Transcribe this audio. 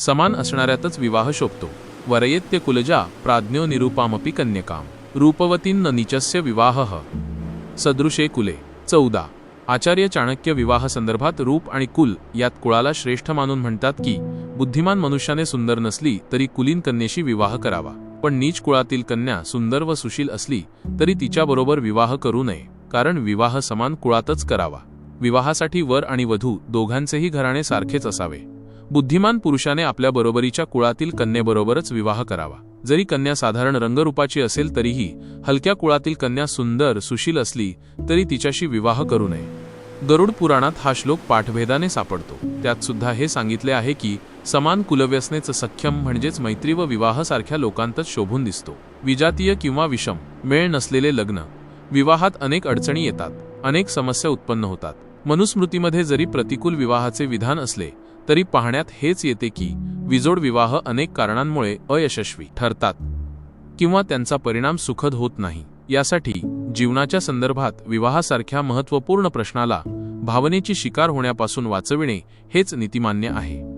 समान असणाऱ्यातच विवाह शोभतो. वरयेत्य कुलजा प्राज्ञो निरूपामपी कन्यकाम. रूपवतीन नीचस्य विवाह. सदृशे कुले. चौदा. आचार्य चाणक्य विवाह संदर्भात रूप आणि कुल यात कुळाला श्रेष्ठ मानून म्हणतात की बुद्धिमान मनुष्याने सुंदर नसली तरी कुलीन कन्येशी विवाह करावा. पण नीच कुळातील कन्या सुंदर व सुशील असली तरी तिच्याबरोबर विवाह करू नये कारण विवाह समान कुळातच करावा. विवाहासाठी वर आणि वधू दोघांचेही घराणे सारखेच असावे. बुद्धिमान पुरुषाने आपल्या बरोबरीच्या कुळातील कन्येबरोबरच विवाह करावा. जरी कन्या साधारण रंगरूपाची असेल तरीही हलक्या कुळातील कन्या सुंदर सुशील असली तरी तिच्याशी विवाह करू नये. गरुड पुराणात हा श्लोक पाठभेदाने सापडतो. त्यात सुद्धा हे सांगितले आहे की समान कुलव्यसनेच सख्यम म्हणजेच मैत्री व विवाह सारख्या लोकांतच शोभून दिसतो. विजातीय किंवा विषम मेळ नसलेले लग्न विवाहात अनेक अडचणी येतात अनेक समस्या उत्पन्न होतात. मनुस्मृतीमध्ये जरी प्रतिकूल विवाहाचे विधान असले तरी पाहण्यात हेच येते की विजोड विवाह अनेक कारणांमुळे अयशस्वी ठरतात किंवा त्यांचा परिणाम सुखद होत नाही. यासाठी जीवनाच्या संदर्भात विवाहासारख्या महत्त्वपूर्ण प्रश्नाला भावनेची शिकार होण्यापासून वाचविणे हेच नीतिमान्य आहे.